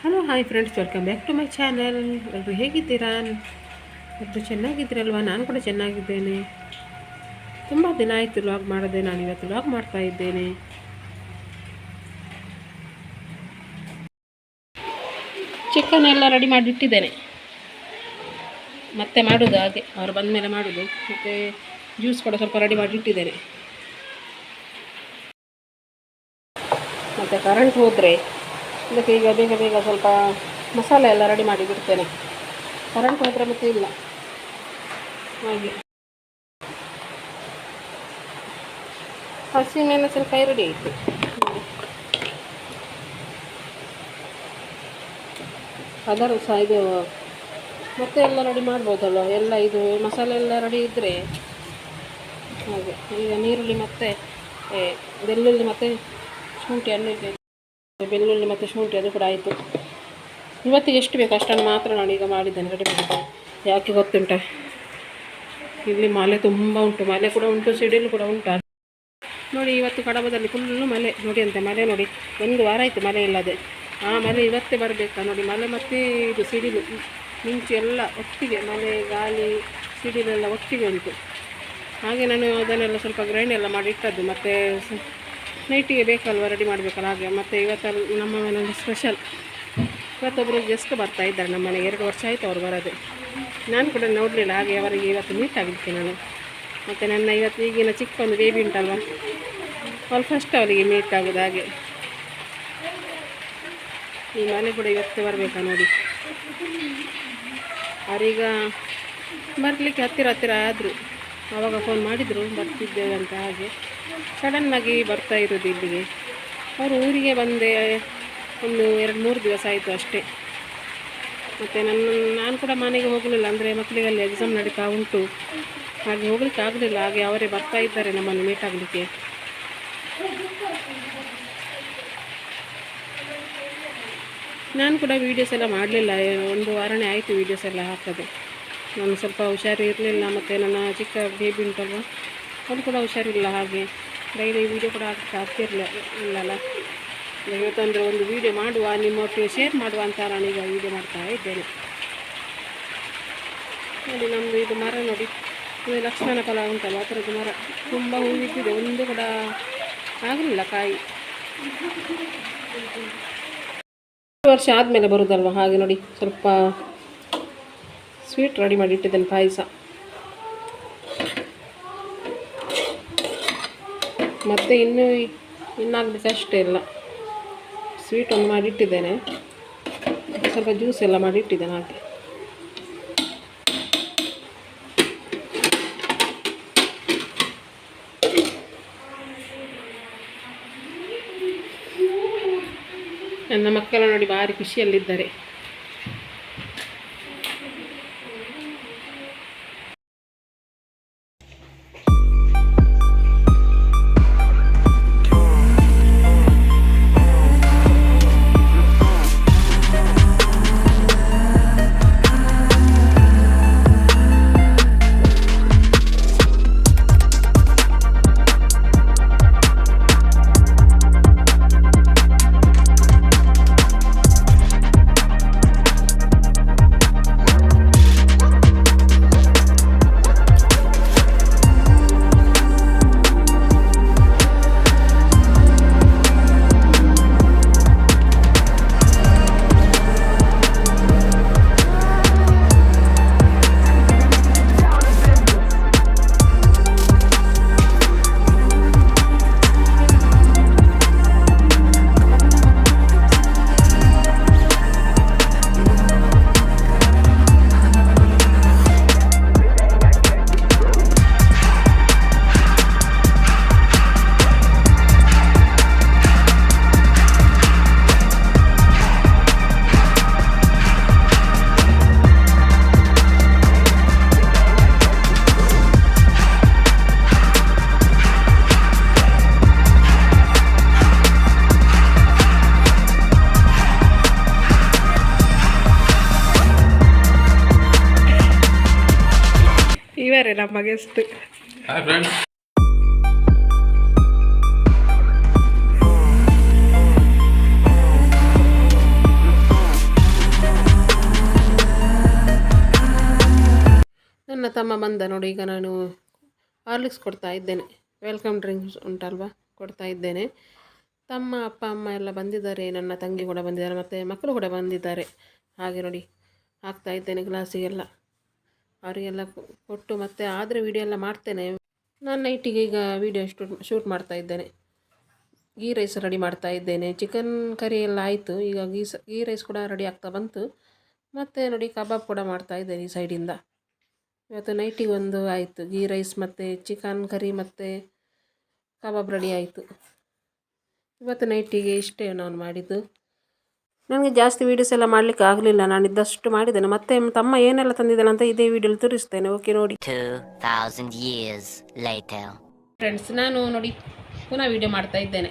Hello hi friends welcome back to my channel ಎಲ್ಲರೂ ಹೇಗಿದ್ದೀರಾ? ಎಲ್ಲರೂ ಚೆನ್ನಾಗಿದ್ದೀರಲ್ವಾ? ನಾನು ಕೂಡ ಚೆನ್ನಾಗಿದ್ದೇನೆ. ತುಂಬ ದಿನ ಆಯಿತು ಲಾಗ್ ಮಾಡಿದೆ ನಾನು ಇವತ್ತು ಲಾಗ್ ಮಾಡ್ತಾ ಇದ್ದೇನೆ. ಚಿಕನ್ ಎಲ್ಲ ರೆಡಿ ಮಾಡಿಟ್ಟಿದ್ದೇನೆ ಮತ್ತೆ ಮಾಡೋದು ಹಾಗೆ. ಅವ್ರು ಬಂದ ಮೇಲೆ ಮಾಡೋದು. ಮತ್ತು ಜ್ಯೂಸ್ ಕೂಡ ಸ್ವಲ್ಪ ರೆಡಿ ಮಾಡಿಟ್ಟಿದ್ದೇನೆ ಮತ್ತು ಕರೆಂಟ್ ಹೋದರೆ ಇದಕ್ಕೆ ಈಗ ಬೇಗ ಬೇಗ ಸ್ವಲ್ಪ ಮಸಾಲೆ ಎಲ್ಲ ರೆಡಿ ಮಾಡಿ ಬಿಡ್ತೇನೆ. ಕರೆಂಟ್ ಹೋದ್ರೆ ಮತ್ತೆ ಇಲ್ಲ. ಹಾಗೆ. ಹಸಿಮೆಣಸಿನಕಾಯಿ ರೆಡಿ ಆಯಿತು. ಅದರ ಸಹ ಇದು ಮತ್ತೆ ಎಲ್ಲ ರೆಡಿ ಮಾಡ್ಬೋದಲ್ಲ ಎಲ್ಲ ಇದು ಮಸಾಲೆ ಎಲ್ಲ ರೆಡಿ ಇದ್ದರೆ ಹಾಗೆ. ಈಗ ನೀರುಳ್ಳಿ ಮತ್ತು ಬೆಳ್ಳುಳ್ಳಿ ಮತ್ತು ಶುಂಠಿ, ಹಣ್ಣು ಇದೆ ಬೆಳ್ಳುಳ್ಳಿ ಮತ್ತು ಶುಂಠಿ, ಅದು ಕೂಡ ಆಯಿತು. ಇವತ್ತಿಗೆ ಎಷ್ಟು ಬೇಕು ಅಷ್ಟನ್ನು ಮಾತ್ರ ನಾನು ಈಗ ಮಾಡಿದ್ದೇನೆ ಕಡಿಮೆ ಯಾಕೆ ಗೊತ್ತುಂಟ? ಇಲ್ಲಿ ಮಳೆ ತುಂಬ ಉಂಟು ಮಳೆ ಕೂಡ ಉಂಟು, ಸಿಡಿಲು ಕೂಡ ಉಂಟು. ನೋಡಿ, ಇವತ್ತು ಕಡಬದಲ್ಲಿ ಫುಲ್ಲು ಮಳೆ ನೋಡಿ ಅಂತೆ ಮಳೆ ನೋಡಿ. ಒಂದು ವಾರ ಆಯಿತು ಮಳೆ ಇಲ್ಲದೆ. ಆ ಮಳೆ ಇವತ್ತೇ ಬರಬೇಕಾ ನೋಡಿ ಮಳೆ ಮತ್ತು ಇದು ಸಿಡಿಲು, ಮಿಂಚು ಎಲ್ಲ ಒಟ್ಟಿಗೆ ಮಳೆ ಗಾಳಿ, ಸಿಡಿಲೆಲ್ಲ ಒಟ್ಟಿಗೆ ಉಂಟು. ಹಾಗೆ ನಾನು ಅದನ್ನೆಲ್ಲ ಸ್ವಲ್ಪ ಗ್ರೈಂಡ್ ಎಲ್ಲ ಮಾಡಿ ಇಟ್ಟದ್ದು, ಮತ್ತು ನೈಟಿಗೆ ಬೇಕಲ್ವ ರೆಡಿ ಮಾಡಬೇಕಲ್ಲ? ಹಾಗೆ ಮತ್ತು ಇವತ್ತು ನಮ್ಮ ಮನೆಯಲ್ಲಿ ಸ್ಪೆಷಲ್ ಇವತ್ತೊಬ್ಬರು ಗೆಸ್ಟ್ ಬರ್ತಾ ಇದ್ದಾರೆ ನಮ್ಮ ಮನೆಗೆ. ಎರಡು ವರ್ಷ ಆಯಿತು ಅವ್ರು ಬರೋದು. ನಾನು ಕೂಡ ನೋಡಲಿಲ್ಲ, ಹಾಗೆ ಅವರಿಗೆ ಇವತ್ತು ಮೀಟ್ ಆಗಿದ್ದೆ ನಾನು. ಮತ್ತು ನನ್ನ ಇವತ್ತು ಈಗಿನ ಚಿಕ್ಕ ಒಂದು ಬೇಬಿ ಉಂಟಲ್ವ? ಅವ್ರು ಫಸ್ಟ್ ಅವರಿಗೆ ಮೀಟ್ ಆಗೋದು ಹಾಗೆ. ಈ ಮನೆ ಕೂಡ ಇವತ್ತು ಬರಬೇಕಾ ನೋಡಿ? ಅವರೀಗ ಬರಲಿಕ್ಕೆ ಹತ್ತಿರ ಹತ್ತಿರ ಆದರು. ಆವಾಗ ಫೋನ್ ಮಾಡಿದರು, ಬರ್ತಿದ್ದೇವೆ ಅಂತ ಹಾಗೆ. ಸಡನ್ನಾಗಿ ಬರ್ತಾ ಇರೋದು ಇಲ್ಲಿಗೆ. ಅವರು ಊರಿಗೆ ಬಂದೆ, ಒಂದು ಎರಡು ಮೂರು ದಿವಸ ಆಯಿತು ಅಷ್ಟೇ. ಮತ್ತು ನನ್ನ, ನಾನು ಕೂಡ ಮನೆಗೆ ಹೋಗಲಿಲ್ಲ, ಅಂದರೆ ಮಕ್ಕಳಿಗೆಲ್ಲ ಎಕ್ಸಾಮ್ ನಡೀತಾ ಉಂಟು. ಹಾಗೆ ಹೋಗ್ಲಿಕ್ಕೆ ಆಗಲಿಲ್ಲ, ಹಾಗೆ ಅವರೇ ಬರ್ತಾ ಇದ್ದಾರೆ ನಮ್ಮನ್ನು ಮೀಟ್ ಆಗಲಿಕ್ಕೆ. ನಾನು ಕೂಡ ವೀಡಿಯೋಸ್ ಎಲ್ಲ ಮಾಡಲಿಲ್ಲ, ಒಂದು ವಾರನೇ ಆಯಿತು ವೀಡಿಯೋಸ್ ಎಲ್ಲ ಹಾಕೋದು. ನಾನು ಸ್ವಲ್ಪ ಹುಷಾರು ಇರಲಿಲ್ಲ, ಮತ್ತು ನನ್ನ ಚಿಕ್ಕ ಬೇಬಿ ಉಂಟಲ್ವ ಅದು ಕೂಡ ಹುಷಾರಿಲ್ಲ ಹಾಗೆ. ಡೈಲಿ ವೀಡಿಯೋ ಕೂಡ ಹಾಕಕ್ಕೆ ಆಗ್ತಿರಲಿಲ್ಲ ಇಲ್ಲಲ್ಲ. ಇವತ್ತಂದರೆ ಒಂದು ವೀಡಿಯೋ ಮಾಡುವ, ನಿಮ್ಮ ಒಟ್ಟಿಗೆ ಶೇರ್ ಮಾಡುವ ಅಂತ ನಾನೀಗ ವೀಡಿಯೋ ಮಾಡ್ತಾ ಇದ್ದೇನೆ. ನೋಡಿ ನಮ್ಮದು ಇದು ಮರ ನೋಡಿ. ಇದು ಲಕ್ಷ್ಮಣ ಫಲ ಉಂಟಲ್ಲ, ಆ ಥರದ್ದು ಮರ. ತುಂಬ ಹೂವಿಟ್ಟಿದೆ, ಒಂದು ಕೂಡ ಆಗಲಿಲ್ಲ ಕಾಯಿ. ವರ್ಷ ಆದಮೇಲೆ ಬರುದಲ್ವ? ಹಾಗೆ ನೋಡಿ, ಸ್ವಲ್ಪ ಸ್ವೀಟ್ ರೆಡಿ ಮಾಡಿ ಇಟ್ಟಿದ್ದೇನೆ ಪಾಯಸ. ಮತ್ತು ಇನ್ನೂ ಇನ್ನಾಗಬೇಕಷ್ಟೇ ಇಲ್ಲ ಸ್ವೀಟ್ ಒಂದು ಮಾಡಿಟ್ಟಿದ್ದೇನೆ. ಸ್ವಲ್ಪ ಜ್ಯೂಸ್ ಎಲ್ಲ ಮಾಡಿ ಇಟ್ಟಿದ್ದೇನೆ ಹಾಗೆ. ನನ್ನ ಮಕ್ಕಳು ನೋಡಿ ಭಾರಿ ಖುಷಿಯಲ್ಲಿದ್ದಾರೆ. ಇದ್ದಾರೆ ನಮ್ಮ ಗೆಸ್ಟ್ ನನ್ನ ತಮ್ಮ ಬಂದ ನೋಡಿ ಈಗ ನಾನು ಹಾರ್ಲಿಕ್ಸ್ ಕೊಡ್ತಾ ಇದ್ದೇನೆ. ವೆಲ್ಕಮ್ ಡ್ರಿಂಕ್ಸ್ ಉಂಟಲ್ವಾ? ಕೊಡ್ತಾ ಇದ್ದೇನೆ. ತಮ್ಮ ಅಪ್ಪ ಅಮ್ಮ ಎಲ್ಲ ಬಂದಿದ್ದಾರೆ. ನನ್ನ ತಂಗಿ ಕೂಡ ಬಂದಿದ್ದಾರೆ ಮತ್ತು ಮಕ್ಕಳು ಕೂಡ ಬಂದಿದ್ದಾರೆ. ಹಾಗೆ ನೋಡಿ ಹಾಕ್ತಾ ಇದ್ದೇನೆ ಗ್ಲಾಸಿಗೆಲ್ಲ. ಅವರಿಗೆಲ್ಲ ಕೊಟ್ಟು ಮತ್ತೆ ಆದರೆ ವಿಡಿಯೋ ಎಲ್ಲ ಮಾಡ್ತೇನೆ. ನಾನು ನೈಟಿಗೆ ಈಗ ವಿಡಿಯೋ ಶೂಟ್ ಶೂಟ್ ಮಾಡ್ತಾ ಇದ್ದೇನೆ. ಗೀ ರೈಸ್ ರೆಡಿ ಮಾಡ್ತಾ ಇದ್ದೇನೆ. ಚಿಕನ್ ಕರಿ ಎಲ್ಲ ಆಯಿತು. ಈಗ ಗೀ ಗೀ ರೈಸ್ ಕೂಡ ರೆಡಿ ಆಗ್ತಾ ಬಂತು. ಮತ್ತು ನೋಡಿ ಕಬಾಬ್ ಕೂಡ ಮಾಡ್ತಾ ಇದ್ದೇನೆ ಈ ಸೈಡಿಂದ ಇವತ್ತು ನೈಟಿಗೆ ಒಂದು ಆಯಿತು. ಗೀ ರೈಸ್ ಮತ್ತು ಚಿಕನ್ ಕರಿ ಮತ್ತು ಕಬಾಬ್ ರೆಡಿ ಆಯಿತು. ಇವತ್ತು ನೈಟಿಗೆ ಇಷ್ಟೇ ನಾನು ಮಾಡಿದ್ದು. ನನಗೆ ಜಾಸ್ತಿ ವೀಡಿಯೋಸ್ ಎಲ್ಲ ಮಾಡ್ಲಿಕ್ಕೆ ಆಗಲಿಲ್ಲ. ನಾನು ಇದ್ದಷ್ಟು ಮಾಡಿದ್ದೇನೆ. ಮತ್ತೆ ತಮ್ಮ ಏನೆಲ್ಲ ತಂದಿದ್ದಾನೆ ಅಂತ ಇದೇ ವಿಡಿಯೋಲಿ ತೋರಿಸ್ತೇನೆ. ಓಕೆ ನೋಡಿ. 2,000 years later. ಫ್ರೆಂಡ್ಸ್ ನಾನು ನೋಡಿ ಪುನಃ ವೀಡಿಯೋ ಮಾಡ್ತಾ ಇದ್ದೇನೆ.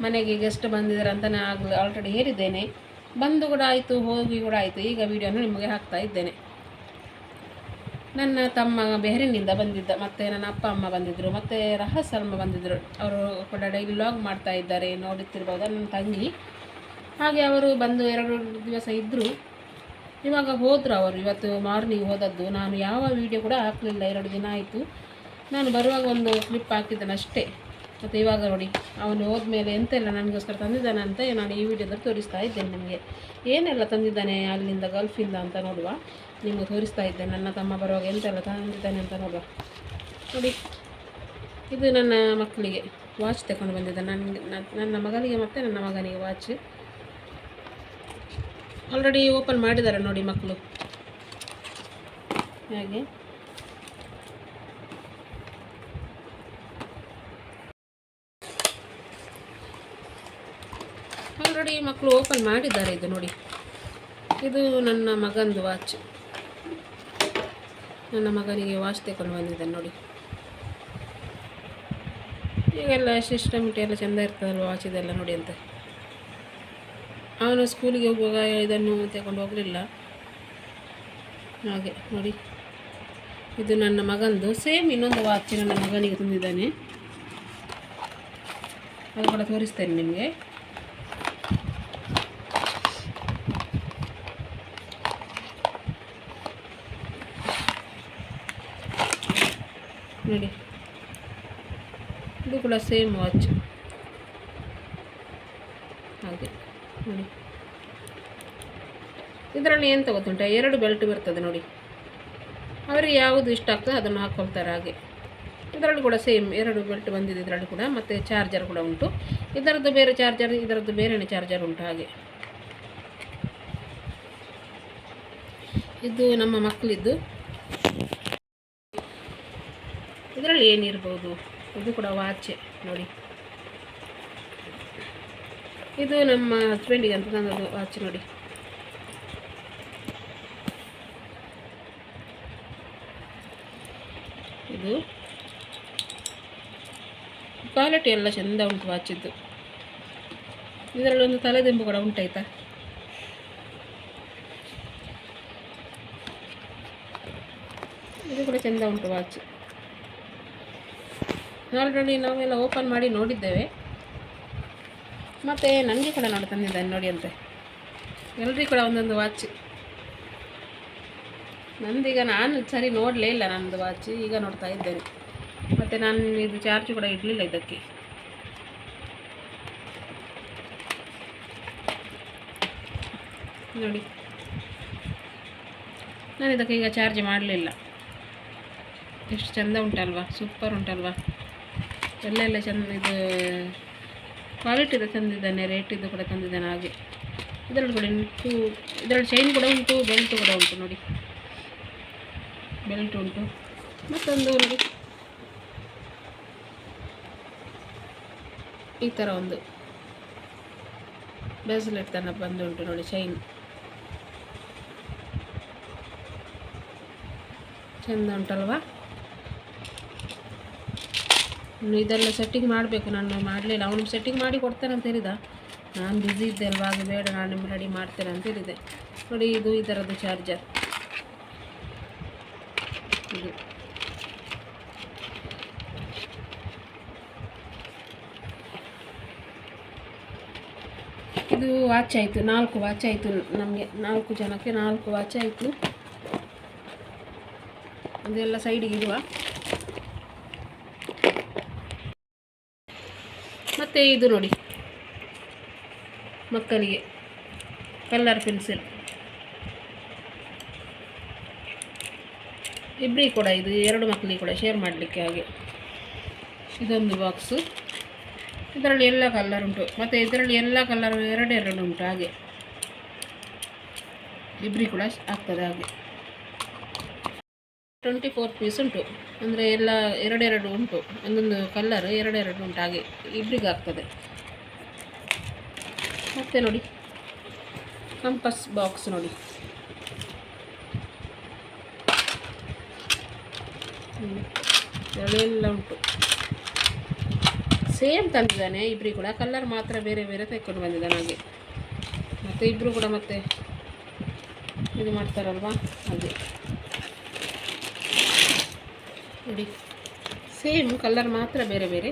ಮನೆಗೆ ಗೆಸ್ಟ್ ಬಂದಿದ್ದಾರೆ ಅಂತ ನಾನು ಆಗ ಆಲ್ರೆಡಿ ಹೇಳಿದ್ದೇನೆ. ಬಂದು ಕೂಡ ಆಯಿತು ಹೋಗಿ ಕೂಡ ಆಯಿತು. ಈಗ ವೀಡಿಯೋನ ನಿಮಗೆ ಹಾಕ್ತಾ ಇದ್ದೇನೆ. ನನ್ನ ತಮ್ಮ ಬೆಹರಿನಿಂದ ಬಂದಿದ್ದ. ಮತ್ತು ನನ್ನ ಅಪ್ಪ ಅಮ್ಮ ಬಂದಿದ್ದರು ಮತ್ತು ರಹಸ್ಯ ಅಮ್ಮ ಬಂದಿದ್ದರು ಅವರು ಕೂಡ ಡೈಲಿ ವ್ಲಾಗ್ ಮಾಡ್ತಾ ಇದ್ದಾರೆ. ನೋಡುತ್ತಿರ್ಬೋದು. ನನ್ನ ತಂಗಿ ಹಾಗೆ ಅವರು ಬಂದು ಎರಡು ದಿವಸ ಇದ್ದರು ಇವಾಗ ಹೋದರು ಅವರು. ಇವತ್ತು ಮಾರ್ನಿಂಗ್ ಹೋದದ್ದು. ನಾನು ಯಾವ ವೀಡಿಯೋ ಕೂಡ ಹಾಕಲಿಲ್ಲ. ಎರಡು ದಿನ ಆಯಿತು. ನಾನು ಬರುವಾಗ ಒಂದು ಕ್ಲಿಪ್ ಹಾಕಿದ್ದೇನೆ ಅಷ್ಟೇ. ಮತ್ತು ಇವಾಗ ನೋಡಿ, ಅವನು ಹೋದ್ಮೇಲೆ ಎಂತೆಲ್ಲ ನನಗೋಸ್ಕರ ತಂದಿದ್ದಾನೆ ಅಂತ ನಾನು ಈ ವಿಡಿಯೋದಲ್ಲಿ ತೋರಿಸ್ತಾ ಇದ್ದೇನೆ ನಿಮಗೆ. ಏನೆಲ್ಲ ತಂದಿದ್ದಾನೆ ಅಲ್ಲಿಂದ ಗಲ್ಫಿಂದ ಅಂತ ನೋಡುವ. ನಿಮಗೆ ತೋರಿಸ್ತಾ ಇದ್ದೇನೆ. ನನ್ನ ತಮ್ಮ ಬರುವಾಗ ಎಂತೆಲ್ಲ ತಂದಿದ್ದಾನೆ ಅಂತ ನೋಡುವ. ನೋಡಿ, ಇದು ನನ್ನ ಮಕ್ಕಳಿಗೆ ವಾಚ್ ತಗೊಂಡು ಬಂದಿದ್ದೆ. ನನಗೆ, ನನ್ನ ಮಗನಿಗೆ ಮತ್ತು ನನ್ನ ಮಗನಿಗೆ ವಾಚ್ ಆಲ್ರೆಡಿ ಓಪನ್ ಮಾಡಿದ್ದಾರೆ ನೋಡಿ ಮಕ್ಕಳು. ಹಾಗೆ? ಆಲ್ರೆಡಿ ಮಕ್ಕಳು ಓಪನ್ ಮಾಡಿದ್ದಾರೆ ಇದು ನೋಡಿ. ಇದು ನನ್ನ ಮಗಂದು ವಾಚ್ ನನ್ನ ಮಗನಿಗೆ ವಾಚ್ ತಗೊಂಡು ಬಂದಿದ್ದಾನೆ ನೋಡಿ. ಈಗೆಲ್ಲ ಸಿಸ್ಟಮಿಟಿ ಎಲ್ಲ ಚೆಂದ ಇರ್ತದಲ್ವ ವಾಚ್ ಇದೆಲ್ಲ ನೋಡಿ ಅಂತ. ಅವನು ಸ್ಕೂಲಿಗೆ ಹೋಗುವಾಗ ಇದನ್ನು ತಗೊಂಡು ಹೋಗಲಿಲ್ಲ. ಹಾಗೆ ನೋಡಿ. ಇದು ನನ್ನ ಮಗಂದು. ಸೇಮ್ ಇನ್ನೊಂದು ವಾಚ್ ನನ್ನ ಮಗನಿಗೆ ತಂದಿದ್ದಾನೆ. ಅದು ಕೂಡ ತೋರಿಸ್ತೇನೆ ನಿಮಗೆ. ನೋಡಿ. ಇದು ಕೂಡ ಸೇಮ್ ವಾಚ್ ಹಾಗೆ ನೋಡಿ ಇದರಲ್ಲಿ ಏನು ತಗೋತುಂಟ? ಎರಡು ಬೆಲ್ಟ್ ಬರ್ತದೆ ನೋಡಿ. ಅವರಿಗೆ ಯಾವುದು ಇಷ್ಟ ಆಗ್ತದೆ ಅದನ್ನು ಹಾಕ್ಕೊಳ್ತಾರೆ ಹಾಗೆ. ಇದರಲ್ಲಿ ಕೂಡ ಸೇಮ್ ಎರಡು ಬೆಲ್ಟ್ ಬಂದಿದೆ ಇದರಲ್ಲಿ ಕೂಡ, ಮತ್ತು ಚಾರ್ಜರ್ ಕೂಡ ಉಂಟು. ಇದರದ್ದು ಬೇರೆ ಚಾರ್ಜರ್ ಇದರದ್ದು ಬೇರೆನೇ ಚಾರ್ಜರ್ ಉಂಟು ಹಾಗೆ. ಇದು ನಮ್ಮ ಮಕ್ಕಳಿದ್ದು ಇದರಲ್ಲಿ ಏನಿರ್ಬೋದು? ಇದು ಕೂಡ ವಾಚೆ ನೋಡಿ. ಇದು ನಮ್ಮ ಹಸ್ಬೆಂಡಿಗೆ ಅಂತ ನನ್ನದು ವಾಚ್ ನೋಡಿ. ಇದು. ಕ್ವಾಲಿಟಿ ಎಲ್ಲ ಚೆಂದ ಉಂಟು ವಾಚಿದ್ದು ಇದರಲ್ಲಿ ಒಂದು ತಲೆದಿಂಬು ಕೂಡ ಉಂಟಾಯ್ತಾ? ಇದು ಕೂಡ ಚೆಂದ ಉಂಟು ವಾಚ್ ಆಲ್ರೆಡಿ ನಾವೆಲ್ಲ ಓಪನ್ ಮಾಡಿ ನೋಡಿದ್ದೇವೆ. ಮತ್ತು ನನಗೆ ಕೂಡ ನೋಡಿ ತಂದಿದ್ದಾನೆ ನೋಡಿ ಅಂತೆ. ಎಲ್ಲರಿಗೂ ಕೂಡ ಒಂದೊಂದು ವಾಚ್ ನಂದೀಗ ನಾನು ಸರಿ ನೋಡಲೇ ಇಲ್ಲ ನನ್ನದು ವಾಚ್ ಈಗ ನೋಡ್ತಾ ಇದ್ದೇನೆ. ಮತ್ತು ನಾನು ಇದು ಚಾರ್ಜ್ ಕೂಡ ಇಡಲಿಲ್ಲ ಇದಕ್ಕೆ. ನೋಡಿ. ನಾನು ಇದಕ್ಕೆ ಈಗ ಚಾರ್ಜ್ ಮಾಡಲಿಲ್ಲ. ಎಷ್ಟು ಚೆಂದ ಉಂಟಲ್ವಾ ಸೂಪರ್ ಉಂಟಲ್ವಾ. ಎಲ್ಲ ಎಲ್ಲ ಚೆಂದ ಇದು ಕ್ವಾಲಿಟಿದು ತಂದಿದ್ದಾನೆ ರೇಟಿದ್ದು ಕೂಡ ತಂದಿದ್ದಾನೆ ಹಾಗೆ. ಇದರಲ್ಲಿ ಕೂಡ ಉಂಟು ಇದರಲ್ಲಿ ಚೈನ್ ಕೂಡ ಉಂಟು ಬೆಲ್ಟ್ ಕೂಡ ಉಂಟು ನೋಡಿ. ಬೆಲ್ಟ್ ಉಂಟು. ಮತ್ತೊಂದು ಒಂದು ಈ ಥರ ಒಂದು ಬ್ರೇಸ್ಲೆಟ್ ತನಕ ಬಂದು ಉಂಟು ನೋಡಿ ಚೈನ್ ಚೆಂದ ಉಂಟಲ್ವಾ? ಇದೆಲ್ಲ ಸೆಟ್ಟಿಂಗ್ ಮಾಡಬೇಕು, ನಾನು ಮಾಡಲಿಲ್ಲ. ಅವನು ಸೆಟ್ಟಿಂಗ್ ಮಾಡಿ ಕೊಡ್ತೇನೆ ಅಂತ ಹೇಳಿದ. ನಾನು ಬ್ಯುಸಿ ಇದ್ದೆ ಅಲ್ವಾ, ಅದು ಬೇಡ, ನಾನು ನಿಮ್ಗೆ ರೆಡಿ ಮಾಡ್ತೇನೆ ಅಂತ ಹೇಳಿದೆ. ನೋಡಿ, ಇದು ಈ ಥರದ್ದು ಚಾರ್ಜರ್ ಇದು ಇದು ವಾಚ್ ಆಯಿತು, ನಾಲ್ಕು ವಾಚ್ ಆಯಿತು ನಮಗೆ, ನಾಲ್ಕು ಜನಕ್ಕೆ ನಾಲ್ಕು ವಾಚ್ ಆಯಿತು. ಅದೆಲ್ಲ ಸೈಡಿಗೆ ಇಡುವ. ಮತ್ತು ಇದು ನೋಡಿ, ಮಕ್ಕಳಿಗೆ ಕಲರ್ ಪೆನ್ಸಿಲ್ ಇಬ್ಬರಿಗೆ ಕೂಡ ಇದು, ಎರಡು ಮಕ್ಕಳಿಗೆ ಕೂಡ ಶೇರ್ ಮಾಡಲಿಕ್ಕೆ ಹಾಗೆ. ಇದೊಂದು ಬಾಕ್ಸು ಇದರಲ್ಲಿ ಎಲ್ಲ ಕಲ್ಲರ್ ಉಂಟು. ಮತ್ತು ಇದರಲ್ಲಿ ಎಲ್ಲ ಕಲರ್ ಎರಡೆರಡು ಉಂಟು ಹಾಗೆ. ಇಬ್ಬರಿಗೆ ಕೂಡ ಆಗ್ತದೆ ಹಾಗೆ. ಟ್ವೆಂಟಿ ಫೋರ್ ಪೀಸ್ ಉಂಟು. ಅಂದರೆ ಎಲ್ಲ ಎರಡೆರಡು ಉಂಟು. ಒಂದೊಂದು ಕಲ್ಲರ್ ಎರಡೆರಡು ಉಂಟು ಹಾಗೆ. ಇಬ್ಬರಿಗೆ ಆಗ್ತದೆ. ಮತ್ತೆ ನೋಡಿ. ಕಂಪಸ್ ಬಾಕ್ಸ್ ನೋಡಿ. ಎಲ್ಲ ಉಂಟು. ಸೇಮ್ ತಂದಿದ್ದಾನೆ ಇಬ್ಬರಿಗೆ ಕೂಡ. ಕಲ್ಲರ್ ಮಾತ್ರ ಬೇರೆ ಬೇರೆ ತೆಕ್ಕೊಂಡು ಬಂದಿದ್ದಾನೆ ಹಾಗೆ. ಮತ್ತು ಇಬ್ಬರು ಕೂಡ ಮತ್ತೆ ಇದು ಮಾಡ್ತಾರಲ್ವಾ? ಹಾಗೆ. ನೋಡಿ, ಸೇಮ್ ಕಲ್ಲರ್ ಮಾತ್ರ ಬೇರೆ ಬೇರೆ.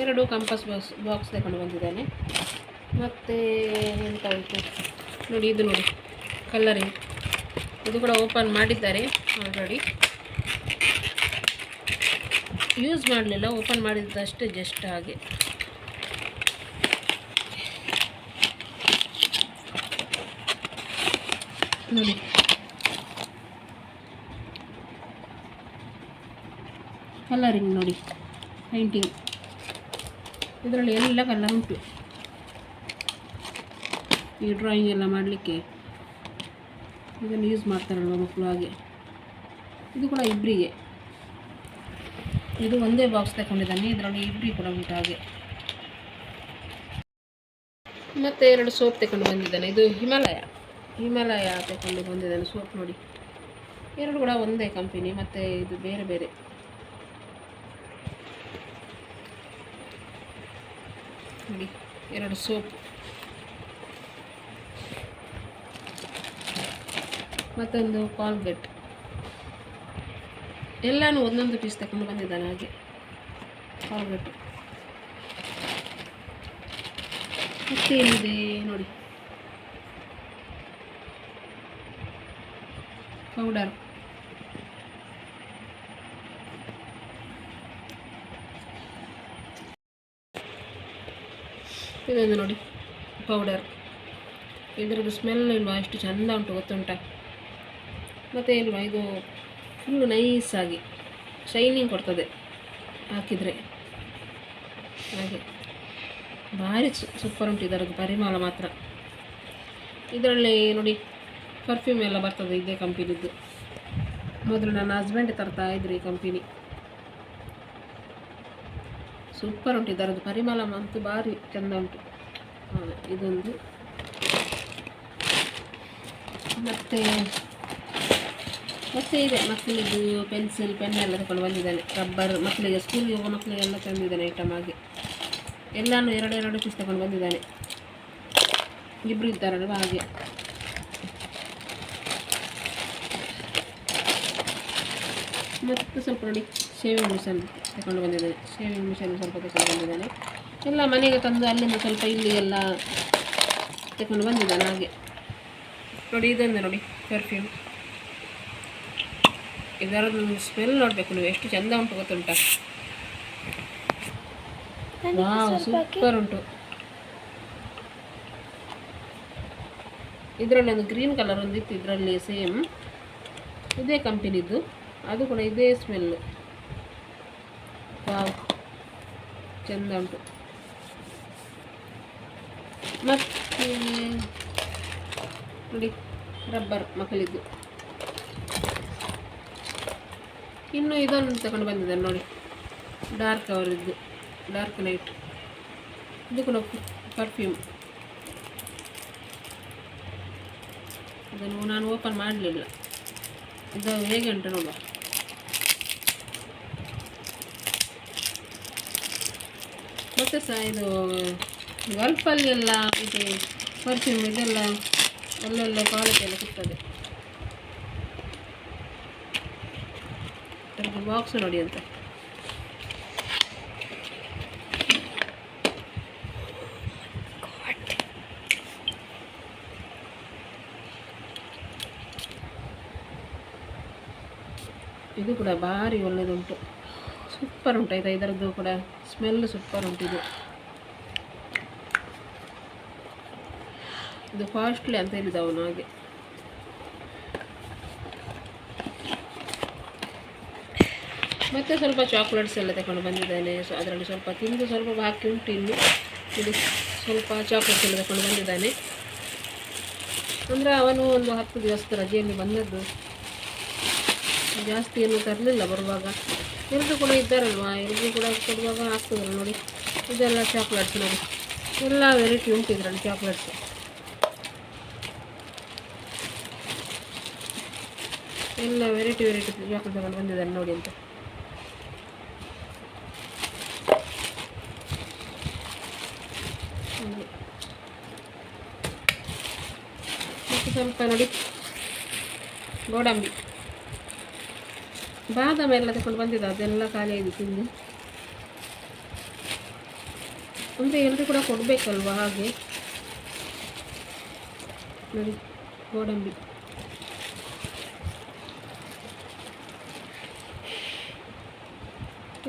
ಎರಡು ಕಂಪಸ್ ಬಾಕ್ಸ್ ಬಾಕ್ಸ್ ತಗೊಂಡು ಬಂದಿದ್ದಾನೆ. ಮತ್ತು ಎಂತ ಉಂಟು ನೋಡಿ, ಇದು ನೋಡಿ ಕಲ್ಲರಿಂಗ್ ಇದು ಕೂಡ ಓಪನ್ ಮಾಡಿದ್ದಾರೆ ಆಲ್ರೆಡಿ ಯೂಸ್ ಮಾಡಲಿಲ್ಲ ಓಪನ್ ಮಾಡಿದ್ದಷ್ಟೇ ಜಸ್ಟ್ ಹಾಗೆ. ನೋಡಿ. ಕಲರಿಂಗ್ ನೋಡಿ ಪೈಂಟಿಂಗ್ ಇದರಲ್ಲಿ ಎಲ್ಲ ಕಲರ್ ಉಂಟು. ಈ ಡ್ರಾಯಿಂಗ್ ಎಲ್ಲ ಮಾಡಲಿಕ್ಕೆ ಇದನ್ನು ಯೂಸ್ ಮಾಡ್ತಾರಲ್ವ ಮಕ್ಕಳು ಹಾಗೆ. ಇದು ಕೂಡ ಇಬ್ಬರಿಗೆ ಇದು ಒಂದೇ ಬಾಕ್ಸ್ ತಗೊಂಡಿದ್ದಾನೆ ಇದರಲ್ಲಿ ಇಬ್ಬರಿ ಕೂಡ ಉಂಟು ಹಾಗೆ. ಮತ್ತು ಎರಡು ಸೋಪ್ ತಗೊಂಡು ಬಂದಿದ್ದಾನೆ. ಇದು ಹಿಮಾಲಯ. ಹಿಮಾಲಯ ತಗೊಂಡು ಬಂದಿದ್ದಾನೆ ಸೋಪ್ ನೋಡಿ. ಎರಡು ಕೂಡ ಒಂದೇ ಕಂಪನಿ ಮತ್ತು ಇದು ಬೇರೆ ಬೇರೆ. ನೋಡಿ, ಎರಡು ಸೋಪ್ ಮತ್ತೊಂದು ಕಾಲ್ಗೇಟ್ ಎಲ್ಲನೂ ಒಂದೊಂದು ಪೀಸ್ ತಗೊಂಡು ಬಂದಿದ್ದಾನೆ ಹಾಗೆ. ಕಾಲ್ಗೇಟ್ ಮತ್ತೇನಿದೆ ನೋಡಿ. ಪೌಡರ್ ಇದೊಂದು ನೋಡಿ ಪೌಡರ್ ಇದರದ್ದು ಸ್ಮೆಲ್ ಇಲ್ವಾ? ಎಷ್ಟು ಚೆಂದ ಉಂಟು ಗೊತ್ತುಂಟ. ಮತ್ತು ಇಲ್ವಾ ಇದು? ಫುಲ್ಲು ನೈಸಾಗಿ ಶೈನಿಂಗ್ ಕೊಡ್ತದೆ. ಹಾಕಿದರೆ. ಹಾಗೆ. ಭಾರಿ ಸೂಪರ್ ಉಂಟು ಇದರದ್ದು ಪರಿಮಳ ಮಾತ್ರ. ಇದರಲ್ಲಿ ನೋಡಿ ಪರ್ಫ್ಯೂಮ್ ಎಲ್ಲ ಬರ್ತದೆ ಇದೇ ಕಂಪನಿದ್ದು ಮೊದಲು ನನ್ನ ಹಸ್ಬೆಂಡ್ ತರ್ತಾ ಇದ್ರು ಈ ಕಂಪನಿ ಸೂಪರ್ ಉಂಟು ಇದರದ್ದು ಪರಿಮಳ ಅಂತೂ ಭಾರಿ ಚೆಂದ ಉಂಟು. ಇದೊಂದು. ಮತ್ತು ಮತ್ತೆ ಇದೆ. ಮಕ್ಕಳಿದ್ದು ಪೆನ್ಸಿಲ್, ಪೆನ್ ಎಲ್ಲ ತಗೊಂಡು ಬಂದಿದ್ದಾನೆ ರಬ್ಬರ್, ಮಕ್ಕಳಿಗೆ ಸ್ಕೂಲಿಗೆ ಹೋಗೋ ಮಕ್ಕಳಿಗೆಲ್ಲ ತಂದಿದ್ದಾನೆ ಐಟಮ್ ಹಾಗೆ ಎಲ್ಲನೂ ಎರಡೆರಡು ಪೀಸ್ ತಗೊಂಡು ಬಂದಿದ್ದಾನೆ. ಇಬ್ಬರು ಇದ್ದಾರಲ್ವ ಹಾಗೆ. ಮತ್ತು ಸ್ವಲ್ಪ ನೋಡಿ ಶೇವಿಂಗ್ ಮಿಷನ್ ತಗೊಂಡು ಬಂದಿದ್ದಾನೆ. ಶೇವಿಂಗ್ ಮಿಷನ್ ಸ್ವಲ್ಪ ತಗೊಂಡು ಬಂದಿದ್ದಾನೆ. ಎಲ್ಲ ಮನೆಗೆ ತಂದು ಅಲ್ಲಿಂದ ಸ್ವಲ್ಪ ಇಲ್ಲಿ ಎಲ್ಲ ತಗೊಂಡು ಬಂದಿದ್ದಾನೆ ಹಾಗೆ. ನೋಡಿ, ಇದೊಂದು ನೋಡಿ ಪರ್ಫ್ಯೂಮ್ ಇದರದ್ದು ಸ್ಮೆಲ್ ನೋಡಬೇಕು ನೀವು. ಎಷ್ಟು ಚೆಂದ ಉಂಟು ಗೊತ್ತುಂಟ? ಸೂಪರ್ ಉಂಟು. ಇದರಲ್ಲಿ ಒಂದು ಗ್ರೀನ್ ಕಲರ್ ಒಂದು ಇತ್ತು ಇದರಲ್ಲಿ ಸೇಮ್ ಇದೇ ಕಂಪನಿದ್ದು. ಅದು ಕೂಡ ಇದೇ ಸ್ಮೆಲ್ಲು ವಾವ್ ಚೆಂದ ಉಂಟು. ಮತ್ತು ನೋಡಿ ರಬ್ಬರ್ ಮಕ್ಕಳಿದ್ದು. ಇನ್ನು ಇದನ್ನು ತಗೊಂಡು ಬಂದಿದ್ದಾನೆ ನೋಡಿ. ಡಾರ್ಕ್ ಅವರಿದ್ದು ಡಾರ್ಕ್ ಲೈಟ್ ಇದು ಕೂಡ ಪರ್ಫ್ಯೂಮ್ ಅದನ್ನು ನಾನು ಓಪನ್ ಮಾಡಲಿಲ್ಲ. ಇದು ಹೇಗೆ ಉಂಟು ನೋಡುವ. ಮತ್ತೆ ಸಹ ಇದು ಗಲ್ಫಲ್ಲಿ ಎಲ್ಲ ಇದು ಪರ್ಫ್ಯೂಮ್ ಇದೆಲ್ಲ ಒಳ್ಳೊಳ್ಳೆ ಕ್ವಾಲಿಟಿ ಎಲ್ಲ ಸಿಗ್ತದೆ. ಬಾಕ್ಸ್ ನೋಡಿ ಅಂತ. ಇದು ಕೂಡ ಭಾರಿ ಒಳ್ಳೆಯದುಂಟು ಸೂಪರ್ ಉಂಟು ಆಯಿತಾ ಇದರದ್ದು ಕೂಡ. ಸ್ಮೆಲ್ ಸೂಪರ್ ಉಂಟು ಇದು. ಇದು ಕಾಸ್ಟ್ಲಿ ಅಂತ ಹೇಳಿದ ಅವನು ಹಾಗೆ. ಮತ್ತೆ ಸ್ವಲ್ಪ ಚಾಕ್ಲೇಟ್ಸ್ ಎಲ್ಲ ತಗೊಂಡು ಬಂದಿದ್ದಾನೆ. ಸೊ ಅದರಲ್ಲಿ ಸ್ವಲ್ಪ ತಿಂದು ಸ್ವಲ್ಪ ಬಾಕಿ ಉಂಟು ಇನ್ನು. ಇಲ್ಲಿ ಸ್ವಲ್ಪ ಚಾಕ್ಲೇಟ್ಸ್ ಎಲ್ಲ ತಗೊಂಡು ಬಂದಿದ್ದಾನೆ. ಅಂದರೆ ಅವನು ಒಂದು ಹತ್ತು ದಿವಸ ರಜೆಯಲ್ಲಿ ಬಂದದ್ದು. ಜಾಸ್ತಿ ಏನು ತರಲಿಲ್ಲ ಬರುವಾಗ. ಎಲ್ಲರೂ ಕೂಡ ಇದ್ದಾರಲ್ವಾ? ಎಲ್ಲರೂ ಕೂಡ ಕೊಡುವಾಗ ಆಗ್ತದಲ್ಲ ನೋಡಿ. ಇದೆಲ್ಲ ಚಾಕ್ಲೇಟ್ಸ್ ನೋಡಿ. ಎಲ್ಲ ವೆರೈಟಿ ಉಂಟು ಇದರಲ್ಲಿ ಚಾಕ್ಲೇಟ್ಸ್ ಎಲ್ಲ ವೆರೈಟಿ ವೆರೈಟಿ ಚಾಕ್ಲೇಟ್ ತಗೊಂಡು ಬಂದಿದ್ದಾರೆ ನೋಡಿ ಅಂತ ಹಾಗೆ. ಮತ್ತೆ ಸ್ವಲ್ಪ ನೋಡಿ. ಗೋಡಂಬಿ. ಬಾದಾಮಿ ಎಲ್ಲ ತಗೊಂಡು ಬಂದಿದ್ದ, ಅದೆಲ್ಲ ಖಾಲಿ ತಿಂದು. ಅಂದರೆ ಎಲ್ಲರೂ ಕೂಡ ಕೊಡಬೇಕಲ್ವಾ ಹಾಗೆ? ನೋಡಿ, ಗೋಡಂಬಿ.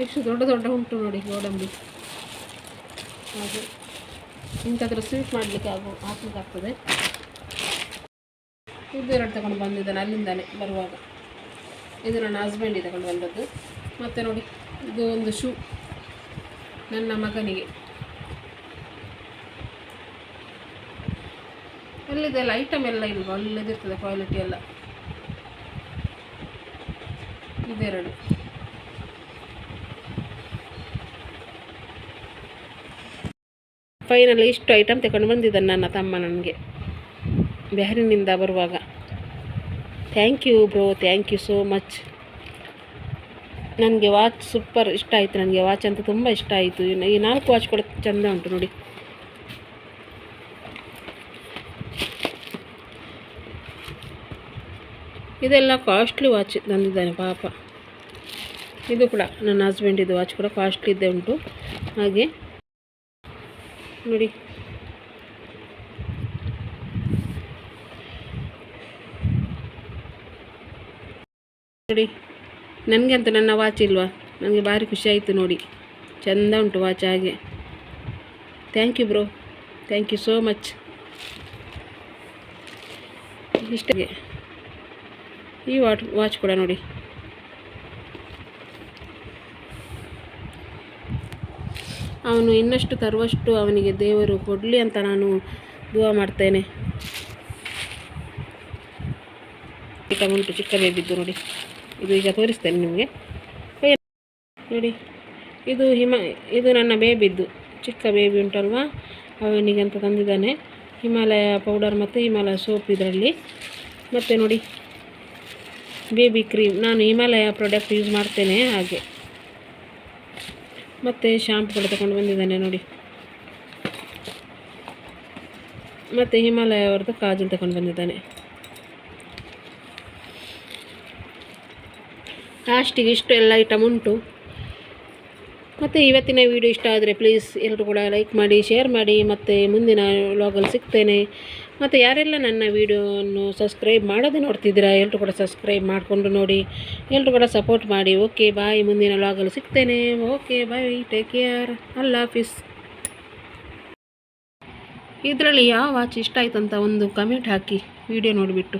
ಎಷ್ಟು ದೊಡ್ಡ ದೊಡ್ಡ ಉಂಟು ನೋಡಿ ಗೋಡಂಬಿ. ಹಾಗೆ. ಇಂಥದ್ರ ಸ್ವೀಟ್ ಮಾಡಲಿಕ್ಕೆ ಆಗು ಹಾಕ್ಲಿಕ್ಕೆ ಎರಡು ತಗೊಂಡು ಬಂದಿದ್ದಾನೆ ಅಲ್ಲಿಂದಾನೆ ಬರುವಾಗ. ಇದು ನನ್ನ ಹಸ್ಬೆಂಡ್ ತಗೊಂಡು ಬಂದದ್ದು. ಮತ್ತು ನೋಡಿ, ಇದು ಒಂದು ಶೂ ನನ್ನ ಮಗನಿಗೆ. ಅಲ್ಲಿದೆಲ್ಲ ಐಟಮ್ ಎಲ್ಲ ಇಲ್ವಾ? ಒಳ್ಳೇದಿರ್ತದೆ ಕ್ವಾಲಿಟಿ ಎಲ್ಲ. ಇದೆರಡು. ಫೈನಲಿ ಇಷ್ಟು ಐಟಮ್ ತಗೊಂಡು ಬಂದಿದ್ದಾನೆ ನನ್ನ ತಮ್ಮ ನನಗೆ. ಬ್ಯಾರಿನಿಂದ ಬರುವಾಗ. Thank you bro thank you so much ನನಗೆ ವಾಚ್ ಸೂಪರ್ ಇಷ್ಟ ಆಯಿತು. ನನಗೆ ವಾಚ್ ಅಂತ ತುಂಬ ಇಷ್ಟ ಆಯಿತು. ಈ ನಾಲ್ಕು ವಾಚ್ ಕೂಡ ಚೆಂದ ಉಂಟು ನೋಡಿ. ಇದೆಲ್ಲ ಕಾಸ್ಟ್ಲಿ ವಾಚ್ ತಂದಿದ್ದಾನೆ ಪಾಪ. ಇದು ಕೂಡ ನನ್ನ ಹಸ್ಬೆಂಡಿದು ವಾಚ್ ಕೂಡ ಕಾಸ್ಟ್ಲಿ ಇದ್ದೇ ಉಂಟು. ಹಾಗೆ ನೋಡಿ. ನೋಡಿ ನನಗೆ ಅಂತ ನನ್ನ ವಾಚ್ ಇಲ್ವಾ? ನನಗೆ ಭಾರಿ ಖುಷಿ ಆಯಿತು ನೋಡಿ. ಚೆಂದ ಉಂಟು ವಾಚ್ ಹಾಗೆ. Thank you bro thank you so much ಇಷ್ಟಗೆ. ಈ ವಾಟ್ ವಾಚ್ ಕೂಡ ನೋಡಿ. ಅವನು ಇನ್ನಷ್ಟು ತರುವಷ್ಟು ಅವನಿಗೆ ದೇವರು ಕೊಡಲಿ ಅಂತ ನಾನು ದುವಾ ಮಾಡ್ತೇನೆ. ಚಿಕ್ಕ ಬೇಬಿದ್ದು ನೋಡಿ. ಇದು ಈಗ ತೋರಿಸ್ತೇನೆ ನಿಮಗೆ. ನೋಡಿ, ಇದು ಹಿಮ, ಇದು ನನ್ನ ಬೇಬಿದ್ದು. ಚಿಕ್ಕ ಬೇಬಿ ಉಂಟಲ್ವಾ? ಅವನಿಗೆ ಅಂತ ತಂದಿದ್ದಾನೆ. ಹಿಮಾಲಯ ಪೌಡರ್ ಮತ್ತು ಹಿಮಾಲಯ ಸೋಪ್ ಇದರಲ್ಲಿ. ಮತ್ತು ನೋಡಿ, ಬೇಬಿ ಕ್ರೀಮ್. ನಾನು ಹಿಮಾಲಯ ಪ್ರಾಡಕ್ಟ್ ಯೂಸ್ ಮಾಡ್ತೇನೆ ಹಾಗೆ. ಮತ್ತು ಶ್ಯಾಂಪುಗಳು ತಗೊಂಡು ಬಂದಿದ್ದಾನೆ, ನೋಡಿ. ಮತ್ತು ಹಿಮಾಲಯ ಅವ್ರದ್ದು ಕಾಜಲ್ ತಗೊಂಡು ಬಂದಿದ್ದಾನೆ. ಲಾಸ್ಟಿಗೆ ಇಷ್ಟು, ಎಲ್ಲ ಐಟಮ್ ಉಂಟು. ಮತ್ತು ಇವತ್ತಿನ ವಿಡಿಯೋ ಇಷ್ಟ ಆದರೆ ಪ್ಲೀಸ್ ಎಲ್ಲರೂ ಕೂಡ ಲೈಕ್ ಮಾಡಿ ಶೇರ್ ಮಾಡಿ, ಮತ್ತು ಮುಂದಿನ ವ್ಲಾಗಲ್ಲಿ ಸಿಗ್ತೇನೆ. ಮತ್ತು ಯಾರೆಲ್ಲ ನನ್ನ ವಿಡಿಯೋವನ್ನು ಸಬ್ಸ್ಕ್ರೈಬ್ ಮಾಡೋದು ನೋಡ್ತಿದ್ದೀರಾ ಎಲ್ಲರೂ ಕೂಡ ಸಬ್ಸ್ಕ್ರೈಬ್ ಮಾಡಿಕೊಂಡು ನೋಡಿ. ಎಲ್ಲರೂ ಕೂಡ ಸಪೋರ್ಟ್ ಮಾಡಿ. ಓಕೆ ಬಾಯ್ ಮುಂದಿನ ವ್ಲಾಗಲ್ಲಿ ಸಿಗ್ತೇನೆ. ಓಕೆ ಬಾಯ್ ಟೇಕ್ ಕೇರ್ ಅಲ್ಲ ಆಫೀಸ್. ಇದರಲ್ಲಿ ಯಾವ ವಾಚ್ ಇಷ್ಟ ಆಯ್ತು ಅಂತ ಒಂದು ಕಮೆಂಟ್ ಹಾಕಿ ವಿಡಿಯೋ ನೋಡಿಬಿಟ್ಟು.